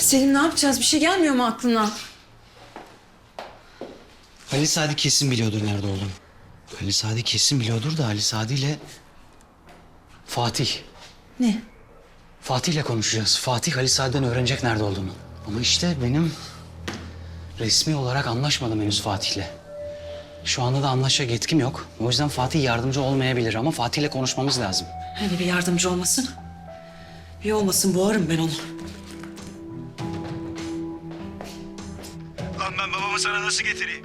Selim ne yapacağız? Bir şey gelmiyor mu aklına? Ali Sadi kesin biliyordur nerede olduğunu. Ali Sadi kesin biliyordur da Ali Sadi ile Fatih. Ne? Fatih ile konuşacağız. Fatih Ali Sadi'den öğrenecek nerede olduğunu. Ama işte benim resmi olarak anlaşmadım henüz Fatih'le. Şu anda da anlaşacak yetkim yok. O yüzden Fatih yardımcı olmayabilir ama Fatih'le konuşmamız lazım. Hani bir yardımcı olmasın? Bir olmasın boğarım ben onu. Sana nasıl getireyim?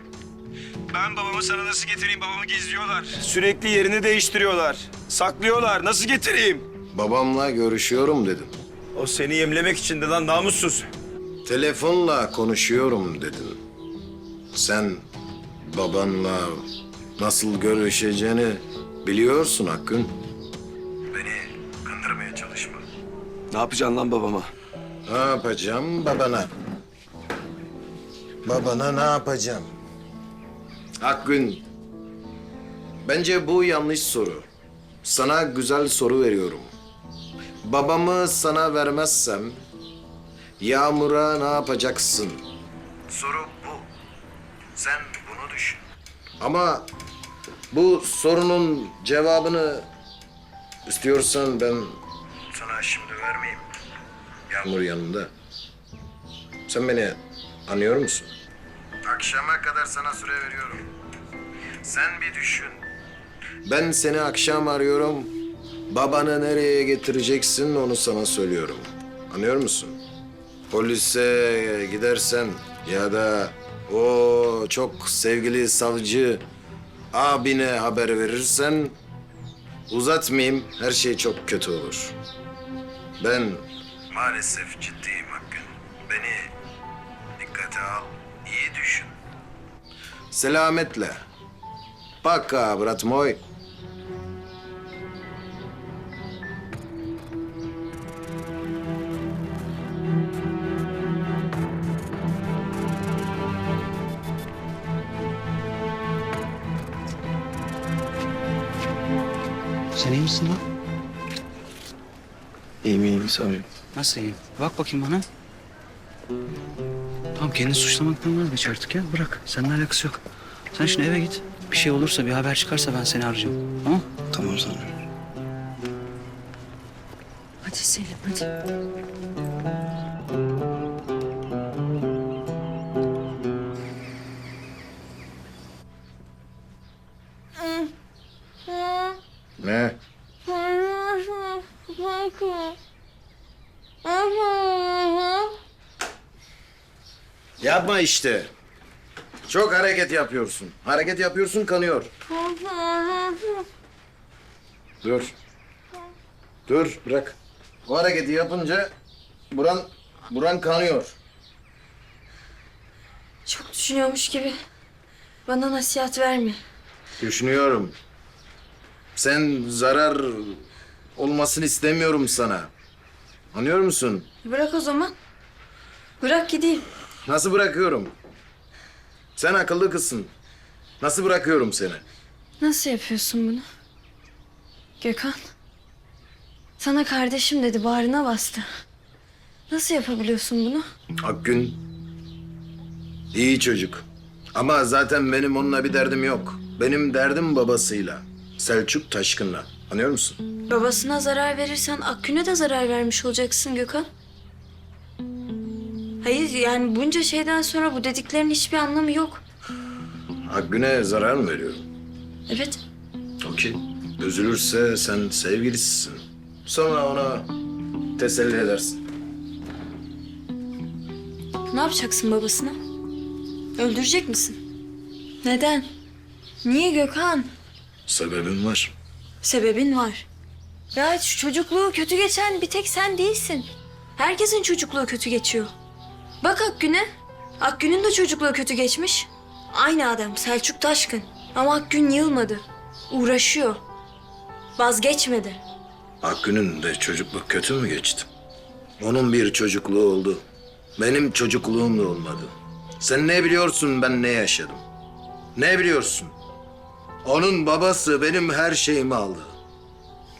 Ben babamı sana nasıl getireyim? Babamı gizliyorlar. Sürekli yerini değiştiriyorlar. Saklıyorlar. Nasıl getireyim? Babamla görüşüyorum dedim. O seni yemlemek için de lan namussuz. Telefonla konuşuyorum dedin. Sen babanla nasıl görüşeceğini biliyorsun Hakkın. Beni kandırmaya çalışma. Ne yapacaksın lan babama? Ne yapacağım babana? Babana ne yapacağım? Hakkın. Bence bu yanlış soru. Sana güzel soru veriyorum. Babamı sana vermezsem Yağmur'a ne yapacaksın? Soru bu. Sen bunu düşün. Ama bu sorunun cevabını istiyorsan ben sana şimdi vermeyeyim. Yağmur yanında. Sen beni anlıyor musun? Akşama kadar sana süre veriyorum. Sen bir düşün. Ben seni akşam arıyorum. Babanı nereye getireceksin onu sana söylüyorum. Anlıyor musun? Polise gidersen ya da o çok sevgili savcı abine haber verirsen uzatmayayım her şey çok kötü olur. Ben maalesef ciddiyim Hakkın. Beni dikkate al. Selametle. Пока, брат мой. Sen iyi misin lan? İyiyim iyiyim savcım. Nasıl iyiyim? Bak bakayım bana. Tamam kendini suçlamaktan vazgeç artık ya. Bırak. Seninle alakası yok. Sen şimdi eve git. Bir şey olursa bir haber çıkarsa ben seni arayacağım. Tamam Tamam savcım. Hadi Selim hadi. Yapma işte. Çok hareket yapıyorsun. Hareket yapıyorsun kanıyor. Dur. Dur bırak. O hareketi yapınca buran buran kanıyor. Çok düşünüyormuş gibi. Bana nasihat verme. Düşünüyorum. Sen zarar olmasını istemiyorum sana. Anlıyor musun? Bırak o zaman. Bırak gideyim. Nasıl bırakıyorum? Sen akıllı kızsın. Nasıl bırakıyorum seni? Nasıl yapıyorsun bunu? Gökhan. Sana kardeşim dedi, bağrına bastı. Nasıl yapabiliyorsun bunu? Akgün iyi çocuk. Ama zaten benim onunla bir derdim yok. Benim derdim babasıyla. Selçuk Taşkın'la. Anlıyor musun? Babasına zarar verirsen Akgün'e de zarar vermiş olacaksın Gökhan. Hayır yani bunca şeyden sonra bu dediklerin hiçbir anlamı yok. Akgün'e zarar mı veriyorum? Evet. Okey. Üzülürse sen sevgilisisin. Sonra ona teselli edersin. Ne yapacaksın babasına? Öldürecek misin? Neden? Niye Gökhan? Sebebim var. Sebebin var. Ya çocukluğu kötü geçen bir tek sen değilsin. Herkesin çocukluğu kötü geçiyor. Bak Akgün'e. Akgün'ün de çocukluğu kötü geçmiş. Aynı adam Selçuk Taşkın. Ama Akgün yılmadı. Uğraşıyor. Vazgeçmedi. Akgün'ün de çocukluk kötü mü geçti? Onun bir çocukluğu oldu. Benim çocukluğum da olmadı. Sen ne biliyorsun ben ne yaşadım? Ne biliyorsun? Onun babası benim her şeyimi aldı.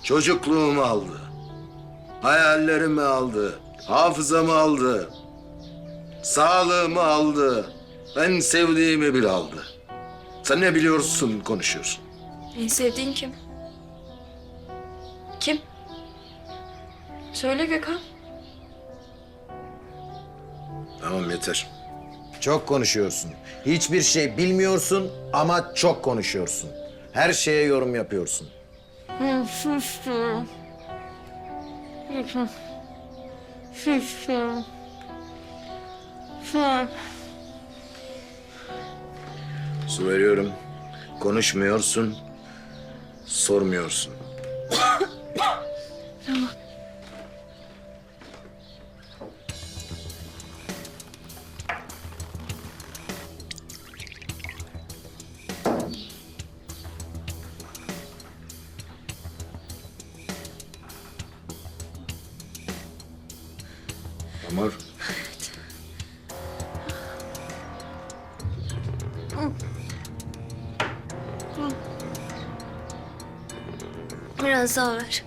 Çocukluğumu aldı. Hayallerimi aldı. Hafızamı aldı. Sağlığımı aldı. En sevdiğimi bile aldı. Sen ne biliyorsun konuşuyorsun. En sevdiğin kim? Kim? Söyle Gökhan. Tamam yeter. Çok konuşuyorsun. Hiçbir şey bilmiyorsun ama çok konuşuyorsun. Her şeye yorum yapıyorsun. Su veriyorum. Konuşmuyorsun. Sormuyorsun. Amor. Biraz daha ver.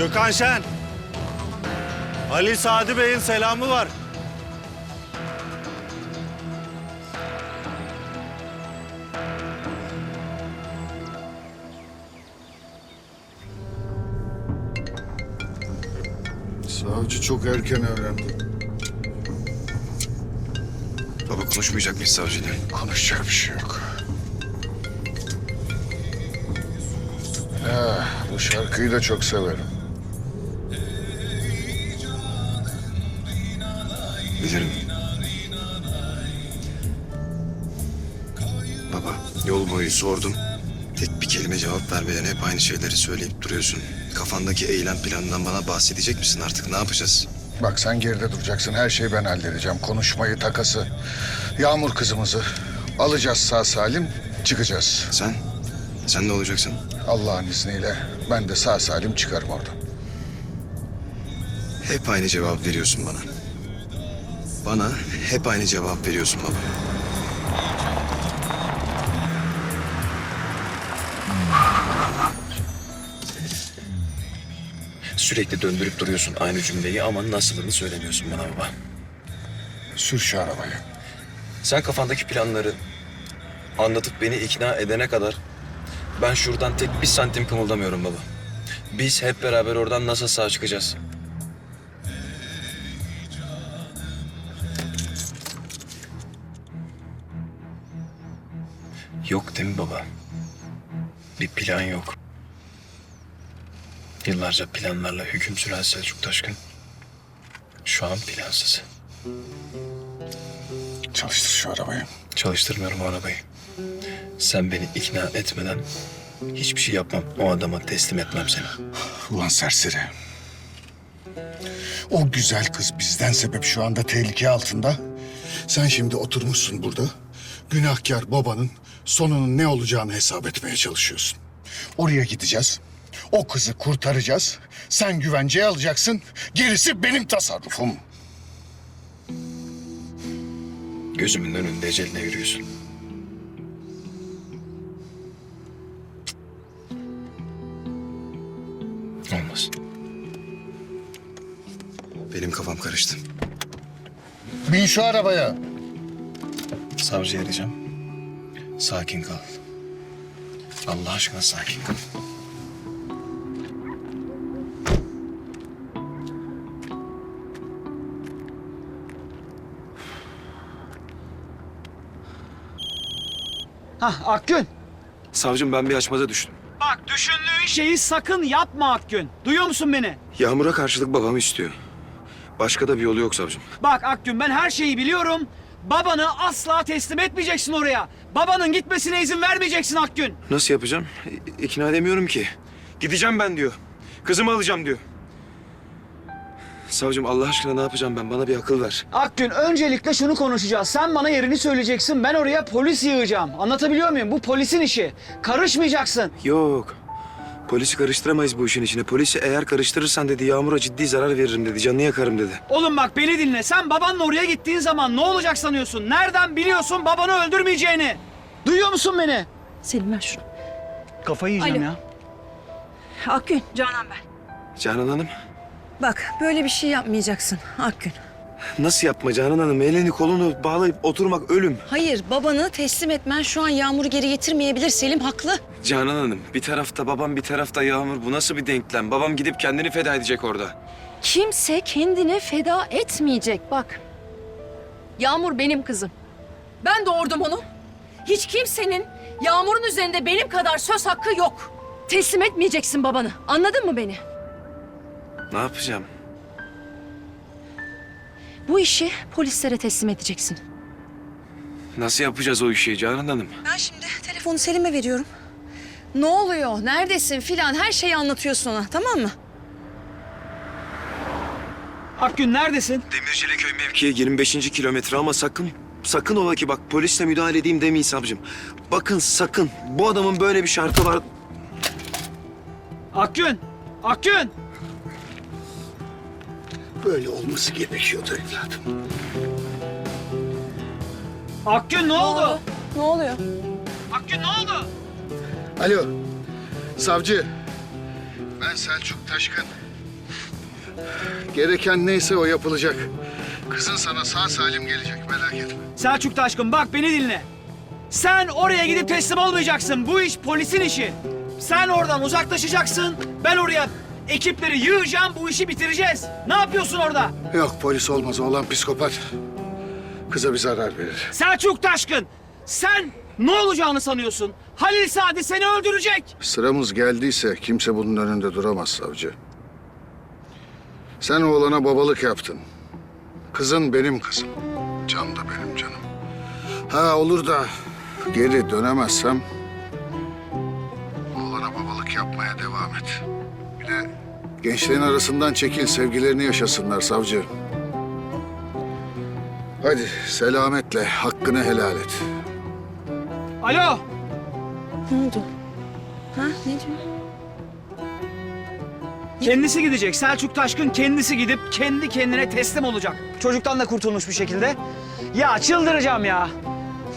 Gökhan Şen. Ali Sadi Bey'in selamı var. Savcı çok erken öğrendi. Baba konuşmayacak mıyız savcıyla? Konuşacak bir şey yok. Ha, bu şarkıyı da çok severim. Boyu sordum. Tek bir kelime cevap vermeden hep aynı şeyleri söyleyip duruyorsun. Kafandaki eylem planından bana bahsedecek misin artık? Ne yapacağız? Bak sen geride duracaksın. Her şeyi ben halledeceğim. Konuşmayı, takası. Yağmur kızımızı alacağız sağ salim, çıkacağız. Sen? Sen ne olacaksın? Allah'ın izniyle ben de sağ salim çıkarım oradan. Hep aynı cevap veriyorsun bana. Bana hep aynı cevap veriyorsun baba. Sürekli döndürüp duruyorsun aynı cümleyi ama nasılını söylemiyorsun bana baba. Sür şu arabayı. Sen kafandaki planları anlatıp beni ikna edene kadar ben şuradan tek bir santim kımıldamıyorum baba. Biz hep beraber oradan nasıl sağ çıkacağız? Yok değil mi baba? Bir plan yok. Yıllarca planlarla hüküm süren Selçuk Taşkın şu an plansız. Çalıştır şu arabayı. Çalıştırmıyorum o arabayı. Sen beni ikna etmeden hiçbir şey yapmam. O adama teslim etmem seni. Ulan serseri. O güzel kız bizden sebep şu anda tehlike altında. Sen şimdi oturmuşsun burada. Günahkar babanın sonunun ne olacağını hesap etmeye çalışıyorsun. Oraya gideceğiz. O kızı kurtaracağız. Sen güvenceye alacaksın. Gerisi benim tasarrufum. Gözümün önünde eceline yürüyorsun. Olmaz. Benim kafam karıştı. Bin şu arabaya. Savcıyı arayacağım. Sakin kal. Allah aşkına sakin kal. Hah Akgün. Savcım ben bir açmaza düştüm. Bak düşündüğün şeyi sakın yapma Akgün. Duyuyor musun beni? Yağmur'a karşılık babam istiyor. Başka da bir yolu yok savcım. Bak Akgün ben her şeyi biliyorum. Babanı asla teslim etmeyeceksin oraya. Babanın gitmesine izin vermeyeceksin Akgün. Nasıl yapacağım? İ- İkna edemiyorum ki. Gideceğim ben diyor. Kızımı alacağım diyor. Savcım Allah aşkına ne yapacağım ben? Bana bir akıl ver. Akgün öncelikle şunu konuşacağız. Sen bana yerini söyleyeceksin. Ben oraya polis yığacağım. Anlatabiliyor muyum? Bu polisin işi. Karışmayacaksın. Yok. Polisi karıştıramayız bu işin içine. Polisi eğer karıştırırsan dedi Yağmur'a ciddi zarar veririm dedi. Canını yakarım dedi. Oğlum bak beni dinle. Sen babanla oraya gittiğin zaman ne olacak sanıyorsun? Nereden biliyorsun babanı öldürmeyeceğini? Duyuyor musun beni? Selim ver şunu. Kafayı yiyeceğim Alo. ya. Akgün, Canan ben. Canan Hanım. Bak böyle bir şey yapmayacaksın Akgün. Nasıl yapma Canan Hanım? Elini kolunu bağlayıp oturmak ölüm. Hayır babanı teslim etmen şu an Yağmur'u geri getirmeyebilir. Selim haklı. Canan Hanım bir tarafta babam bir tarafta Yağmur. Bu nasıl bir denklem? Babam gidip kendini feda edecek orada. Kimse kendini feda etmeyecek bak. Yağmur benim kızım. Ben doğurdum onu. Hiç kimsenin Yağmur'un üzerinde benim kadar söz hakkı yok. Teslim etmeyeceksin babanı. Anladın mı beni? Ne yapacağım? Bu işi polislere teslim edeceksin. Nasıl yapacağız o işi Canan Hanım? Ben şimdi telefonu Selim'e veriyorum. Ne oluyor? Neredesin filan her şeyi anlatıyorsun ona tamam mı? Akgün neredesin? Demircili köy mevkiye 25. kilometre ama sakın sakın ola ki bak polisle müdahale edeyim demeyin savcım. Bakın sakın bu adamın böyle bir şartı var. Akgün! Akgün! Böyle olması gerekiyordu evladım. Akgün ne oldu? Ne oluyor? Akgün ne oldu? Alo, savcı. Ben Selçuk Taşkın. Gereken neyse o yapılacak. Kızın sana sağ salim gelecek merak etme. Selçuk Taşkın bak beni dinle. Sen oraya gidip teslim olmayacaksın. Bu iş polisin işi. Sen oradan uzaklaşacaksın. Ben oraya ekipleri yığacağım. Bu işi bitireceğiz. Ne yapıyorsun orada? Yok polis olmaz oğlan psikopat. Kıza bir zarar verir. Selçuk Taşkın sen ne olacağını sanıyorsun? Halil Sadi seni öldürecek. Sıramız geldiyse kimse bunun önünde duramaz savcı. Sen oğlana babalık yaptın. Kızın benim kızım. Can da benim canım. Ha olur da geri dönemezsem... ...oğlana babalık yapmaya devam gençlerin arasından çekil, sevgilerini yaşasınlar savcı. Hadi selametle hakkını helal et. Alo. Ne oldu? Ha ne diyor? Kendisi gidecek. Selçuk Taşkın kendisi gidip kendi kendine teslim olacak. Çocuktan da kurtulmuş bir şekilde. Ya çıldıracağım ya.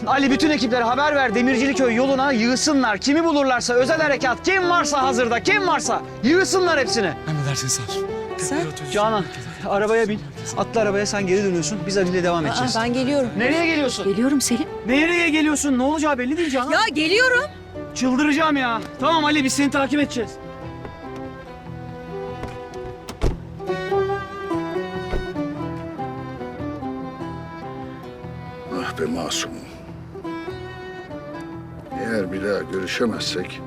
Ali bütün ekiplere haber ver Demirciliköy yoluna yığsınlar. Kimi bulurlarsa özel harekat kim varsa hazırda kim varsa yığsınlar hepsini. Emredersin savcım. Sen? Canan arabaya bin. Atla arabaya sen geri dönüyorsun. Biz Ali ile devam Aa, edeceğiz. ben geliyorum. Nereye geliyorsun? Geliyorum Selim. Nereye geliyorsun? Ne olacağı belli değil Canan. Ya geliyorum. Çıldıracağım ya. Tamam Ali biz seni takip edeceğiz. Ah be masumum. Eğer bir daha görüşemezsek...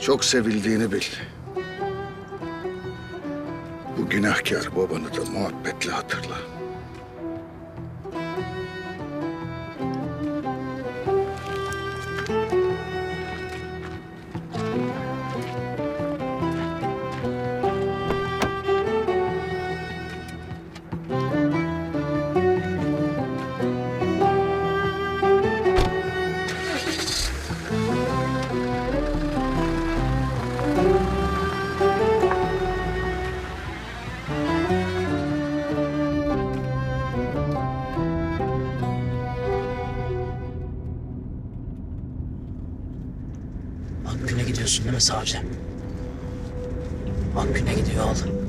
...çok sevildiğini bil. Bu günahkar babanı da muhabbetle hatırla. Biliyorsun değil mi savcı? On güne gidiyor oğlum.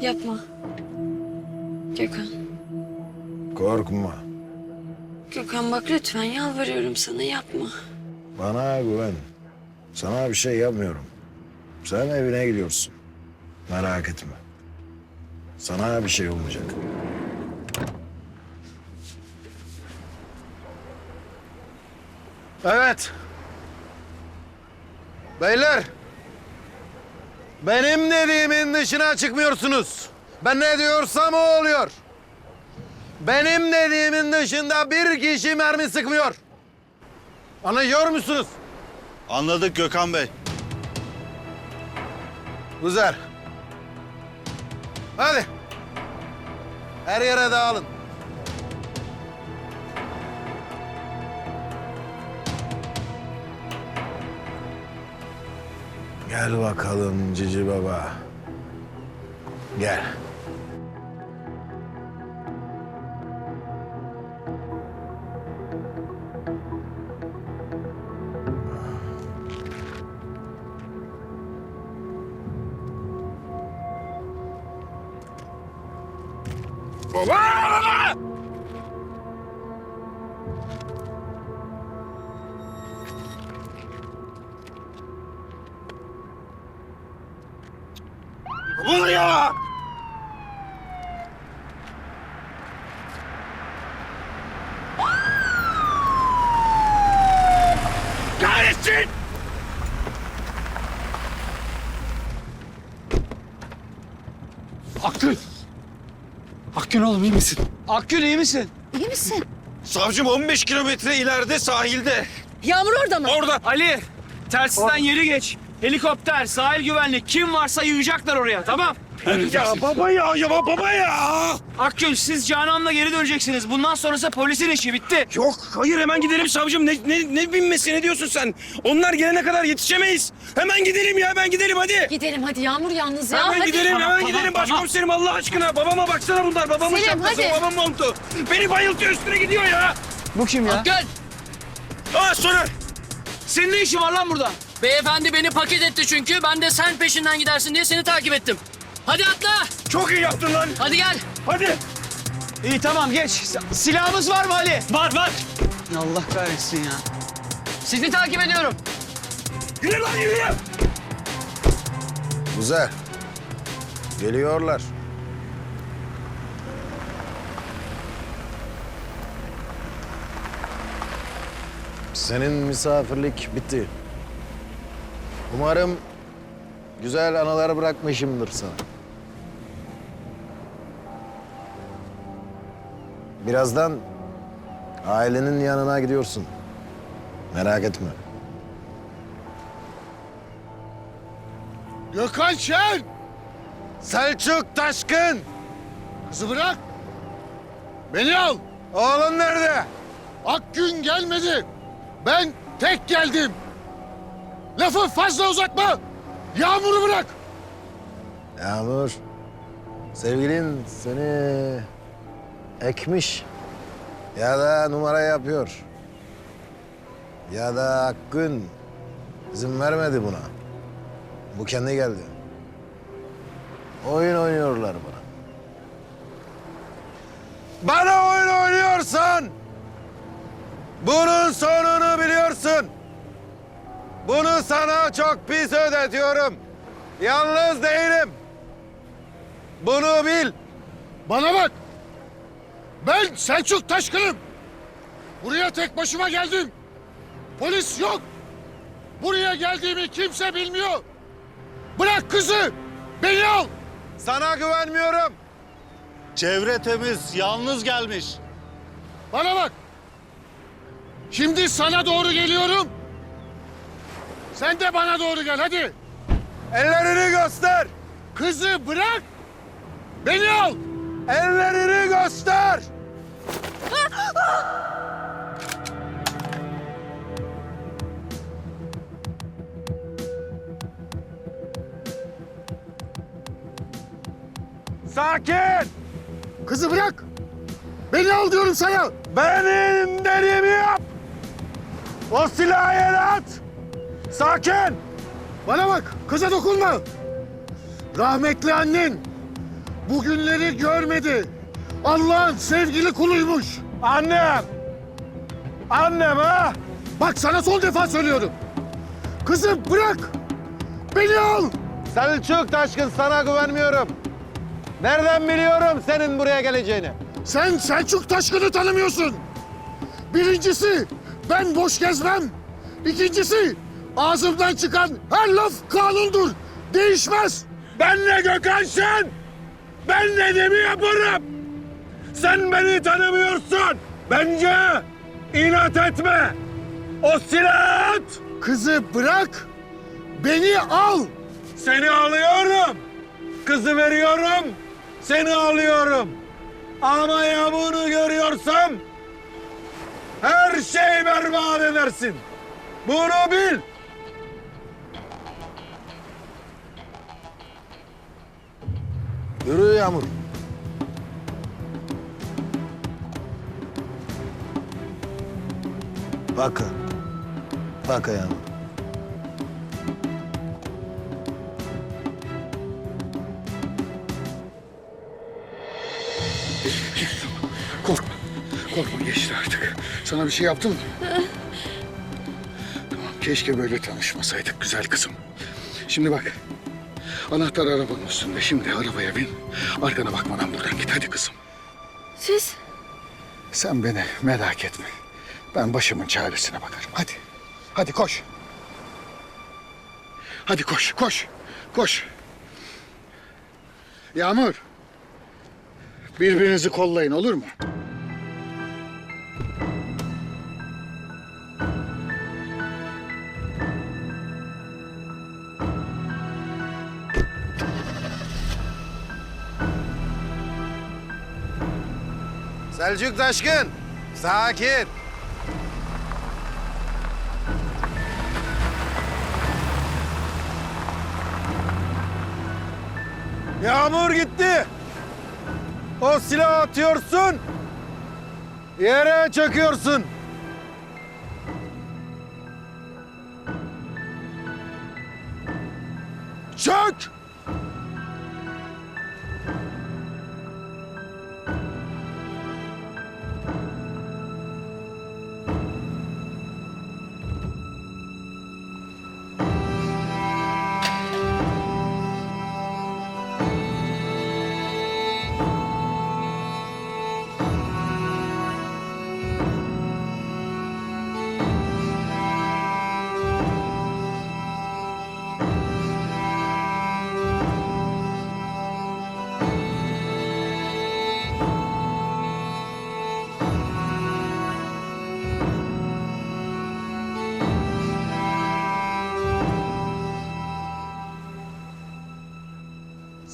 Yapma. Gökhan. Korkma. Gökhan bak lütfen yalvarıyorum sana yapma. Bana güven. Sana bir şey yapmıyorum. Sen evine gidiyorsun. Merak etme. Sana bir şey olmayacak. Evet. Beyler. Benim dediğimin dışına çıkmıyorsunuz. Ben ne diyorsam o oluyor. Benim dediğimin dışında bir kişi mermi sıkmıyor. Anlıyor musunuz? Anladık Gökhan Bey. Güzel. Hadi. Her yere dağılın. Gel bakalım Cici Baba. Gel. Akgül! Oğlum iyi misin? Akgül iyi misin? İyi misin? Savcım 15 kilometre ileride sahilde. Yağmur orada mı? Orada. Ali, telsizden yeri geç. Helikopter, sahil güvenlik, kim varsa yığacaklar oraya, tamam? Ya baba ya, ya baba ya. Akgül, siz Canan'la geri döneceksiniz. Bundan sonrası polisin işi, bitti. Yok, hayır hemen gidelim savcım. Ne, ne, ne binmesi ne diyorsun sen? Onlar gelene kadar yetişemeyiz. Hemen gidelim ya, hemen gidelim hadi. Gidelim hadi Yağmur yalnız ya. Hemen hadi. gidelim, hemen Tamam, gidelim tamam, başkomiserim Allah aşkına. Babama baksana bunlar. Babamın Selim, şapkası, hadi. babamın montu. Beni bayıltıyor, üstüne gidiyor ya. Bu kim ya? Gel. Aa Soner. Senin ne işin var lan burada? Beyefendi beni paket etti çünkü. Ben de sen peşinden gidersin diye seni takip ettim. Hadi atla. Çok iyi yaptın lan. Hadi gel. Hadi. İyi tamam geç. Silahımız var mı Ali? Var var. Allah kahretsin ya. Sizi takip ediyorum. Yürü lan yürü. Güzel. Geliyorlar. Senin misafirlik bitti. Umarım güzel anılar bırakmışımdır sana. Birazdan ailenin yanına gidiyorsun. Merak etme. Gökhan Şen! Selçuk Taşkın! Kızı bırak. Beni al. Oğlun nerede? Akgün gelmedi. Ben tek geldim. Lafı fazla uzatma. Yağmur'u bırak. Yağmur, sevgilin seni ekmiş ya da numara yapıyor. Ya da Akgün izin vermedi buna. Bu kendi geldi. Oyun oynuyorlar bana. Bana oyun oynuyorsan bunun sonunu biliyorsun. Bunu sana çok pis ödetiyorum. Yalnız değilim. Bunu bil. Bana bak. Ben Selçuk Taşkın'ım. Buraya tek başıma geldim. Polis yok. Buraya geldiğimi kimse bilmiyor. Bırak kızı. Beni al. Sana güvenmiyorum. Çevre temiz, yalnız gelmiş. Bana bak. Şimdi sana doğru geliyorum. Sen de bana doğru gel hadi. Ellerini göster. Kızı bırak. Beni al. Ellerini göster. Sakin. Kızı bırak. Beni al diyorum sana. Benim dediğimi yap. O silahı yere at. Sakin. Bana bak. Kıza dokunma. Rahmetli annen bugünleri görmedi. Allah'ın sevgili kuluymuş. Annem! Annem ha! Bak sana son defa söylüyorum. Kızım bırak. Beni al. Selçuk Taşkın sana güvenmiyorum. Nereden biliyorum senin buraya geleceğini? Sen Selçuk Taşkın'ı tanımıyorsun. Birincisi ben boş gezmem. İkincisi ağzımdan çıkan her laf kanundur. Değişmez. Benle Gökhan Şen! Ben dediğimi yaparım! Sen beni tanımıyorsun! Bence inat etme! O silahı at! Kızı bırak. Beni al. Seni alıyorum! Kızı veriyorum! Seni alıyorum! Ama ya bunu görüyorsam her şeyi berbat edersin. Bunu bil. Yürü Yağmur. Baka. Baka Yağmur. Korkma. Korkma geçti artık. Sana bir şey yaptım mı? tamam keşke böyle tanışmasaydık güzel kızım. Şimdi bak. Anahtar arabanın üstünde. Şimdi arabaya bin. Arkana bakmadan buradan git hadi kızım. Siz? Sen beni merak etme. Ben başımın çaresine bakarım. Hadi. Hadi koş. Hadi koş, koş, koş. Yağmur. Birbirinizi kollayın olur mu? Selçuk Taşkın, sakin. Yağmur gitti. O silahı atıyorsun. Yere çöküyorsun.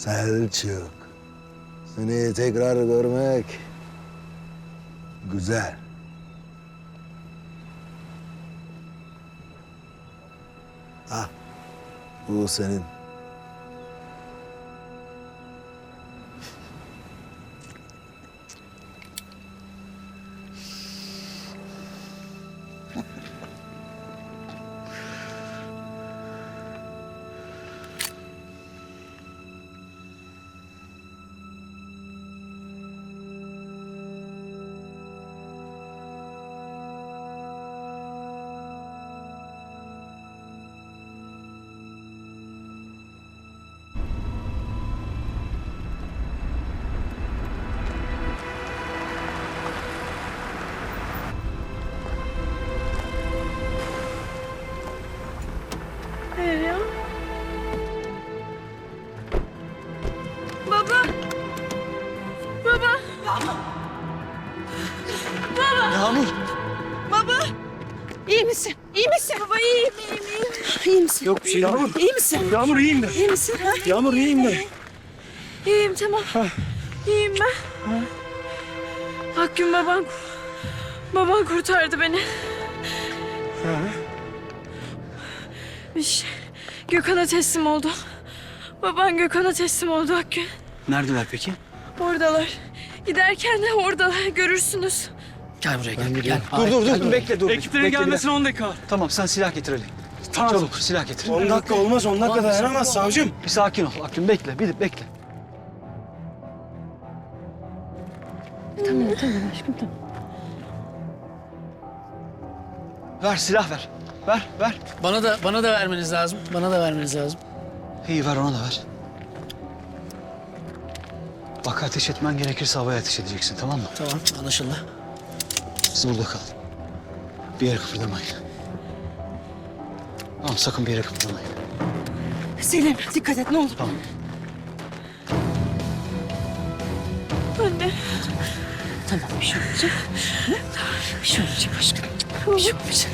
Selçuk. Seni tekrar görmek güzel. Ah, bu senin. Baba. Yağmur. Baba. İyi misin? İyi misin? Baba iyiyim iyiyim iyiyim. İyi misin? Yok bir şey Yağmur. İyi misin? Yağmur iyiyim de. İyi misin? Ha? Yağmur iyiyim de. İyiyim tamam. İyiyim ben. Akgün baban... Baban kurtardı beni. İş, Gökhan'a teslim oldu. Baban Gökhan'a teslim oldu Akgün. Neredeler peki? Oradalar. Giderken de oradalar görürsünüz. Gel buraya gel. gel. Dur dur dur, bekle dur. Ekiplerin Bekle, gelmesine 10 dakika. Tamam sen silah getir Ali. Tamam. Çabuk silah getir. 10 dakika olmaz 10 dakika dayanamaz savcım. Bir sakin ol Akgün bekle bir bekle. Tamam tamam aşkım tamam. Ver silah ver. Ver ver. Bana da bana da vermeniz lazım. Bana da vermeniz lazım. İyi ver ona da ver. Bak ateş etmen gerekirse havaya ateş edeceksin tamam mı? Tamam anlaşıldı. Siz burada kalın. Bir yere kıpırdamayın. Tamam sakın bir yere kıpırdamayın. Selim dikkat et ne olur. Tamam. Tamam bir şey olmayacak. Bir şey olmayacak aşkım. Bir şey olmayacak.